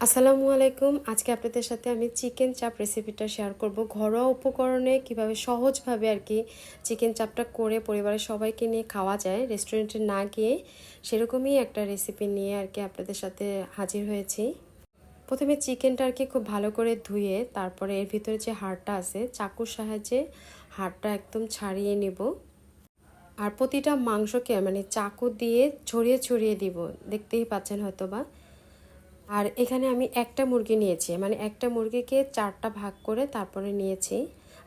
আসসালামু আলাইকুম। আজকে আপনাদের সাথে আমি চিকেন চাপ রেসিপিটা শেয়ার করব। ঘরোয়া উপকরণে কীভাবে সহজভাবে আর কি চিকেন চাপটা করে পরিবারের সবাইকে নিয়ে খাওয়া যায় রেস্টুরেন্টে না গিয়ে সেরকমই একটা রেসিপি নিয়ে আর কি আপনাদের সাথে হাজির হয়েছি। প্রথমে চিকেনটা আর কি খুব ভালো করে ধুয়ে তারপরে এর ভিতরে যে হাড়টা আছে, চাকুর সাহায্যে হাড়টা একদম ছাড়িয়ে নেব। আর প্রতিটা মাংসকে মানে চাকু দিয়ে ছড়িয়ে ছড়িয়ে দিব। দেখতেই পাচ্ছেন হয়তো বা আর এখানে আমি একটা মুরগি নিয়েছি মানে একটা মুরগিকে চারটা ভাগ করে তারপরে নিয়েছি।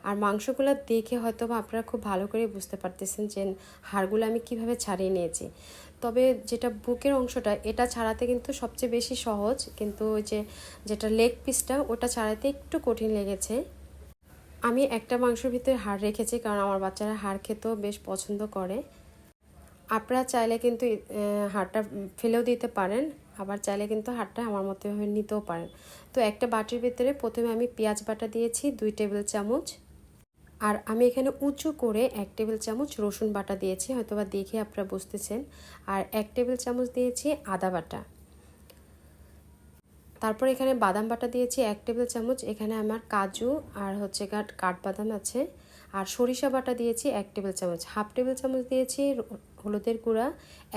আর মাংসগুলো দেখে হয়তো আপনারা খুব ভালো করে বুঝতে পারতেছেন যে হাড়গুলো আমি কীভাবে ছাড়িয়ে নিয়েছি। তবে যেটা বুকের অংশটা, এটা ছাড়াতে কিন্তু সবচেয়ে বেশি সহজ, কিন্তু যে যেটা লেগ পিসটা ওটা ছাড়াতে একটু কঠিন লেগেছে। আমি একটা মাংসের ভিতরে হাড় রেখেছি, কারণ আমার বাচ্চারা হাড় খেতেও বেশ পছন্দ করে। আপনারা চাইলে কিন্তু হাড়টা ফেলেও দিতে পারেন। আবার চাইলে কিন্তু হাড়টা আমার মতো নিতেও পারেন। তো একটা বাটির ভিতরে প্রথমে আমি পেঁয়াজ বাটা দিয়েছি, দুই টেবিল চামচ। আর আমি এখানে উঁচু করে এক টেবিল চামচ রসুন বাটা দিয়েছি হয়তো বা দেখে আপনারা বুঝতেছেন। আর এক টেবিল চামচ দিয়েছি আদা বাটা। তারপর এখানে বাদাম বাটা দিয়েছি এক টেবিল চামচ। এখানে আমার কাজু আর হচ্ছে কাঠ কাঠবাদাম আছে। আর সরিষা বাটা দিয়েছি এক টেবিল চামচ। হাফ টেবিল চামচ দিয়েছি হলুদের গুঁড়া,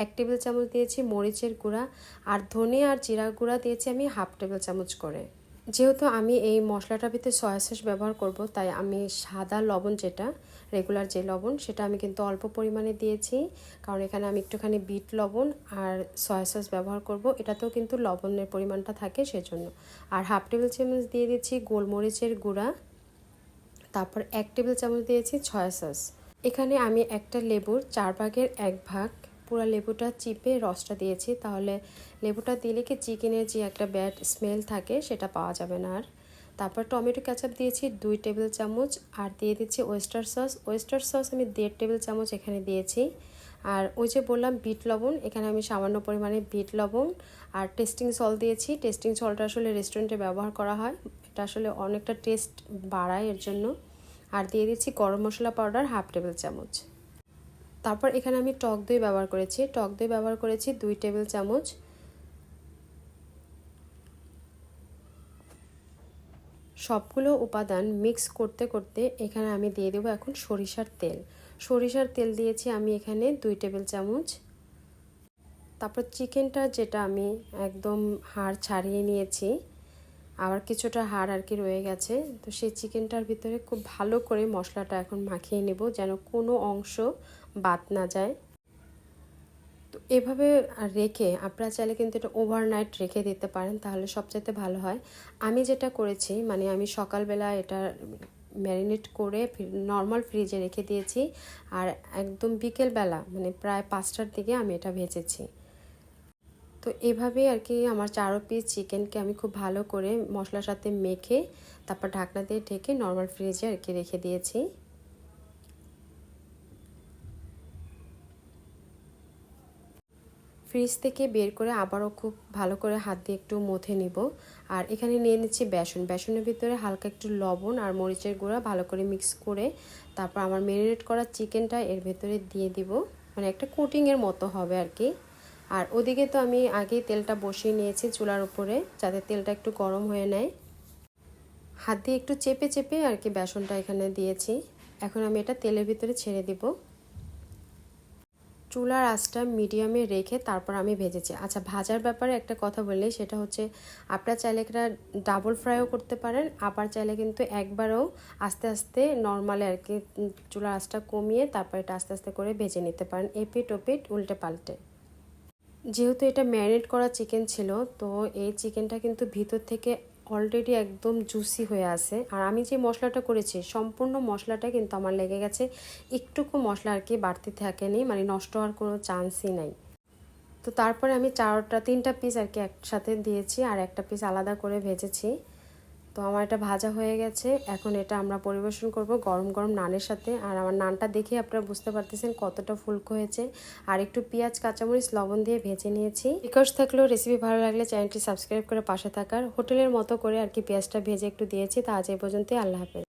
এক টেবিল চামচ দিয়েছি মরিচের গুঁড়া, আর ধনে আর জিরা গুঁড়া দিয়েছি আমি হাফ টেবিল চামচ করে। যেহেতু আমি এই মশলাটার ভিতরে সয়া সস ব্যবহার করব, তাই আমি সাদা লবণ যেটা রেগুলার যে লবণ, সেটা আমি কিন্তু অল্প পরিমাণে দিয়েছি। কারণ এখানে আমি একটুখানি বিট লবণ আর সয়া সস ব্যবহার করব, এটাতেও কিন্তু লবণের পরিমাণটা থাকে সেজন্য। আর হাফ টেবিল চামচ দিয়ে দিচ্ছি গোলমরিচের গুঁড়া, তারপর এক টেবিল চামচ দিয়েছি ছয়া সস। এখানে আমি একটা লেবুর চার ভাগের এক ভাগ পুরো লেবুটা চিপে রসটা দিয়েছি। তাহলে লেবুটা দিলে কি চিকেনের যে একটা ব্যাড স্মেল থাকে সেটা পাওয়া যাবে না আর। তারপর টমেটো ক্যাচাপ দিয়েছি দুই টেবিল চামচ আর দিয়ে দিচ্ছি ওয়েস্টার সস। ওয়েস্টার সস আমি দেড় টেবিল চামচ এখানে দিয়েছি। আর ওই যে বললাম বিট লবণ, এখানে আমি সামান্য পরিমাণে বিট লবণ আর টেস্টিং সল দিয়েছি। টেস্টিং সলটা আসলে রেস্টুরেন্টে ব্যবহার করা হয়। এটা আসলে অনেকটা টেস্ট বাড়ায় এর জন্য। আর দিয়ে দিচ্ছি গরম মশলা পাউডার হাফ টেবিল চামচ। তারপর এখানে আমি টক দই ব্যবহার করেছি। টক দই ব্যবহার করেছি দুই টেবিল চামচ। সবগুলো উপাদান মিক্স করতে করতে এখানে আমি দিয়ে দেবো এখন সরিষার তেল। সরিষার তেল দিয়েছি আমি এখানে দুই টেবিল চামচ। তারপর চিকেনটা যেটা আমি একদম হাড় ছাড়িয়ে নিয়েছি। আবার কিছুটা হাড় আর কি রয়ে গেছে। তো সেই চিকেনটার ভিতরে খুব ভালো করে মশলাটা এখন মাখিয়ে নেব যেন কোনো অংশ বাদ না যায়। তো এভাবে রেখে আপনারা চাইলে কিন্তু এটা ওভারনাইট রেখে দিতে পারেন, তাহলে সবচাইতে ভালো হয়। আমি যেটা করেছি মানে আমি সকালবেলা এটা ম্যারিনেট করে নর্মাল ফ্রিজে রেখে দিয়েছি। আর একদম বিকেলবেলা মানে প্রায় পাঁচটার দিকে আমি এটা ভেজেছি। তো এভাবে আর কি আমার চারো পিস চিকেনকে আমি খুব ভালো করে মশলার সাথে মেখে, তারপর ঢাকনা দিয়ে ঢেকে নর্মাল ফ্রিজে আর কি রেখে দিয়েছি। ফ্রিজ থেকে বের করে আবারও খুব ভালো করে হাত দিয়ে একটু মথে নিব। আর এখানে নিয়ে নিচ্ছি বেসন। বেসনের ভিতরে হালকা একটু লবণ আর মরিচের গুঁড়া ভালো করে মিক্স করে, তারপর আমার ম্যারিনেট করা চিকেনটা এর ভেতরে দিয়ে দিব। মানে একটা কোটিংয়ের মতো হবে আর কি। আর ওদিকে তো আমি আগেই তেলটা বসিয়ে নিয়েছি চুলার উপরে, যাতে তেলটা একটু গরম হয়ে নেয়। হাত দিয়ে একটু চেপে চেপে আর কি বেসনটা এখানে দিয়েছি। এখন আমি এটা তেলের ভিতরে ছেড়ে দিব। চুলার আঁচটা মিডিয়ামে রেখে তারপর আমি ভেজেছি। আচ্ছা ভাজার ব্যাপারে একটা কথা বললে সেটা হচ্ছে আপনারা চাইলে একটা ডাবল ফ্রাইও করতে পারেন, আবার চাইলে কিন্তু একবারও আস্তে আস্তে নর্মালে আর কি চুলার আঁচটা কমিয়ে তারপর এটা আস্তে আস্তে করে ভেজে নিতে পারেন এপিট ওপিট উল্টে পাল্টে। যেহেতু এটা ম্যারিনেট করা চিকেন ছিল, তো এই চিকেনটা কিন্তু ভিতর থেকে অলরেডি একদম জুসি হয়ে আছে। আর আমি যে মশলাটা করেছি, সম্পূর্ণ মশলাটা কিন্তু আমার লেগে গেছে। একটুকু মশলা আর কি বাড়তি থাকেনি মানে নষ্ট হওয়ার কোনো চান্সই নাই। তো তারপরে আমি চারটা, তিনটা পিস আর কি একসাথে দিয়েছি, আর একটা পিস আলাদা করে ভেজেছি। তো আমার এটা ভাজা হয়ে গেছে। এখন এটা আমরা পরিবেশন করব গরম গরম নানের সাথে। আর আমার নানটা দেখে আপনারা বুঝতে পারতেছেন কতটা ফুলকো হয়েছে। আর একটু পেঁয়াজ, কাঁচামরিচ, লবণ দিয়ে ভেজে নিয়েছি। রিকোয়েস্ট থাকলেও রেসিপি ভালো লাগলে চ্যানেলটি সাবস্ক্রাইব করে পাশে থাকার। হোটেলের মতো করে আর কি পেঁয়াজটা ভেজে একটু দিয়েছি। তা আজ এই পর্যন্তই। আল্লাহ হাফেজ।